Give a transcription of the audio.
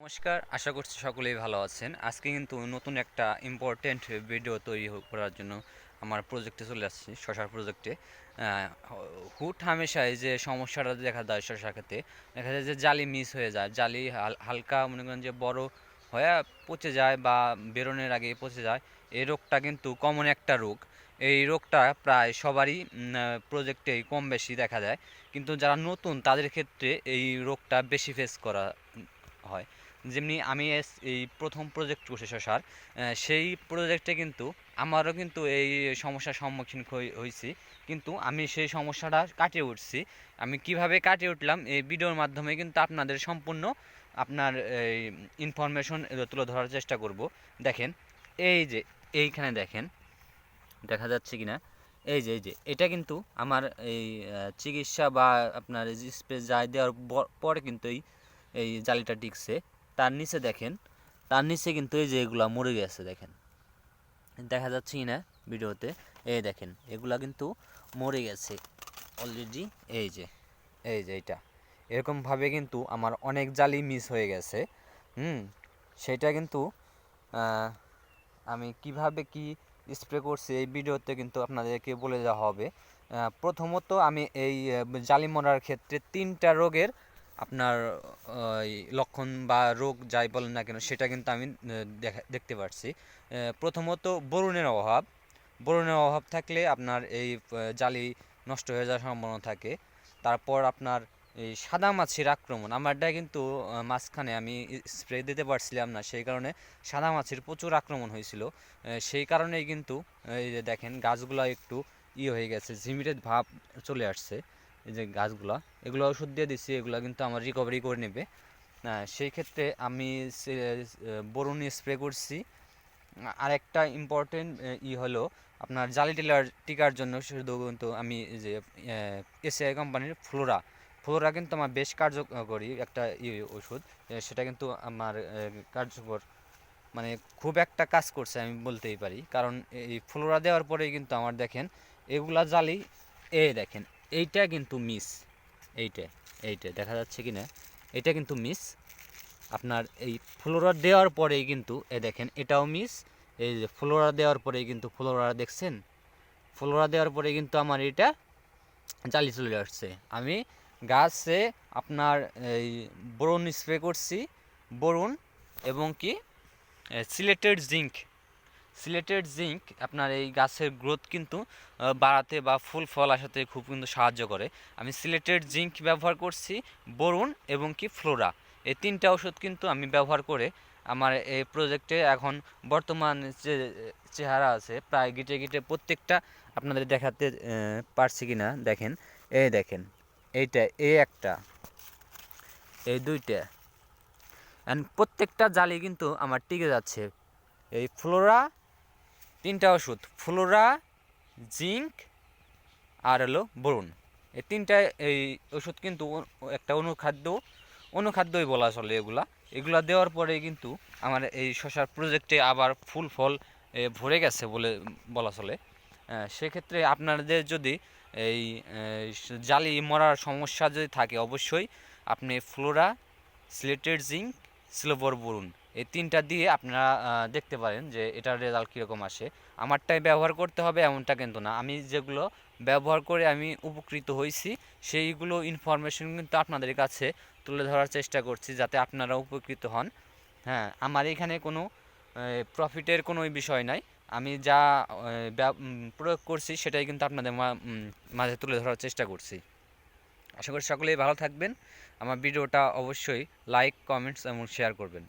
নমস্কার, আশা করছি সকলেই ভালো আছেন। আজকে কিন্তু নতুন একটা ইম্পর্টেন্ট ভিডিও তৈরি করার জন্য আমার প্রজেক্টে চলে আসছি, শশার প্রজেক্টে হুট হামেশাই যে সমস্যাটা দেখা যায় শশা খেতে দেখা যায় যে জালি মিস হয়ে যায়, জালি হালকা মনে করেন যে বড় হয়ে পচে যায় বা বেরোনোর আগে পচে যায়, এই রোগটা কিন্তু কমন একটা রোগ। এই রোগটা প্রায় সবারই প্রজেক্টেই কম বেশি দেখা যায় কিন্তু যারা নতুন, তাদের ক্ষেত্রে এই রোগটা বেশি ফেস করা হয়। যেমনি আমি এস- এই প্রথম প্রজেক্ট করছি শশার সেই প্রজেক্টে কিন্তু আমারও কিন্তু এই সমস্যার সম্মুখীন হয়েছি কিন্তু আমি সেই সমস্যাটা কাটিয়ে উঠছি। আমি কীভাবে কাটিয়ে উঠলাম এই ভিডিওর মাধ্যমে কিন্তু আপনাদের সম্পূর্ণ আপনার এই ইনফরমেশন তুলে ধরার চেষ্টা করব। দেখেন, এই যে, এইখানে দেখেন, দেখা যাচ্ছে কি না এই যে এই যে, এটা কিন্তু আমার এই চিকিৎসা বা আপনার স্প্রে যাই দেওয়ার পরে কিন্তু এই এই জালিটা টিকছে। তার নিচে দেখেন, তার নিচে কিন্তু এই যে এগুলা মরে গেছে দেখেন। দেখা যাচ্ছে না ভিডিওতে, এই দেখেন, এগুলা কিন্তু মরে গেছে অলরেডি এই যে এই যে এটা। এরকমভাবে কিন্তু আমার অনেক জালি মিস হয়ে গেছে, হুম? সেটা কিন্তু আমি কীভাবে কি স্প্রে করছি এই ভিডিওতে কিন্তু আপনাদেরকে বলে দেওয়া হবে। প্রথমত আমি এই জালি মরার ক্ষেত্রে তিনটা রোগের আপনার লক্ষণ বা রোগ যাই বলেন না কেন সেটা কিন্তু আমি দেখা দেখতে আহ, প্রথমত বরুণের অভাব। বরুণের অভাব থাকলে আপনার এই জালি নষ্ট হয়ে যাওয়ার সম্ভাবনা থাকে। তারপর আপনার এই সাদা মাছির আক্রমণ আমারটা কিন্তু মাঝখানে আমি স্প্রে দিতে পারছিলাম না সেই কারণে সাদা মাছির প্রচুর আক্রমণ হয়েছিল। সেই কারণেই কিন্তু এই যে দেখেন গাছগুলো একটু ই হয়ে গেছে ঝিমিটের ভাব চলে আসছে। এই যে গাছগুলো, এগুলো ওষুধ দিয়ে দিচ্ছি এগুলো কিন্তু আমার রিকভারি করে নেবে। সেই ক্ষেত্রে আমি বরুণ স্প্রে করছি। আর একটা ইম্পর্টেন্ট ই হলো আপনার জালি টিলার, টিকার জন্য শুধু কিন্তু আমি যে এসিআই কোম্পানির ফ্লোরা ফ্লোরা কিন্তু আমার বেশ কার্যকরী একটা ওষুধ সেটা কিন্তু আমার কার্যকর মানে খুব একটা কাজ করছে আমি বলতেই পারি। কারণ এই ফ্লোরা দেওয়ার পরেই কিন্তু আমার দেখেন, এগুলা জালি, এ দেখেন এইটা কিন্তু মিস এইটা এইটা, দেখা যাচ্ছে কি না এটা কিন্তু মিস আপনার এই ফ্লোরা দেওয়ার পরেই কিন্তু, এ দেখেন, এটাও মিস এই যে ফ্লোরা দেওয়ার পরেই কিন্তু ফ্লোরা দেখছেন? ফ্লোরা দেওয়ার পরে কিন্তু আমার এটা জালি চলে আসছে। আমি গাছে আপনার এই বোরন স্প্রে করছি বোরন এবং কি সিলেটেড জিঙ্ক। সিলেটেড জিঙ্ক আপনার এই গাছের গ্রোথ কিন্তু বাড়াতে বা ফুল ফল আসাতে খুব কিন্তু সাহায্য করে। আমি সিলেটেড জিঙ্ক ব্যবহার করছি, বরুণ এবং কি ফ্লোরা। এই তিনটা ওষুধ কিন্তু আমি ব্যবহার করে আমার এই প্রজেক্টে এখন বর্তমান যে চেহারা আছে, প্রায় গিটে গিটে প্রত্যেকটা আপনাদের দেখাতে পারছি কি না দেখেন, এই দেখেন, এইটা, এই একটা, এই দুইটা। অ্যান্ড প্রত্যেকটা জালি কিন্তু আমার টিকে যাচ্ছে। এই ফ্লোরা তিনটা ওষুধ, ফ্লোরা জিঙ্ক আর হলো বরুণ। এই তিনটা এই ওষুধ কিন্তু একটা অনুখাদ্য, অনুখাদ্যই বলা চলে এগুলা। এগুলা দেওয়ার পরে কিন্তু আমার এই শশার প্রজেক্টে আবার ফুল ফল ভরে গেছে বলে বলা চলে। সেক্ষেত্রে আপনাদের যদি এই জালি মরার সমস্যা যদি থাকে, অবশ্যই আপনি Flora chelated zinc silver boron. এই তিনটা দিয়ে আপনারা দেখতে পারেন যে এটার রেজাল্ট কীরকম আসে। আমারটাই ব্যবহার করতে হবে, এমনটা কিন্তু না। আমি যেগুলো ব্যবহার করে আমি উপকৃত হয়েছি, সেইগুলো ইনফরমেশন কিন্তু আপনাদের কাছে তুলে ধরার চেষ্টা করছি, যাতে আপনারা উপকৃত হন। হ্যাঁ আমার এখানে কোনো প্রফিটের কোনো বিষয় নাই। আমি যা প্রয়োগ করছি, সেটাই কিন্তু আপনাদের মাঝে তুলে ধরার চেষ্টা করছি। আশা করি সকলেই ভালো থাকবেন। আমার ভিডিওটা অবশ্যই লাইক কমেন্টস এবং শেয়ার করবেন।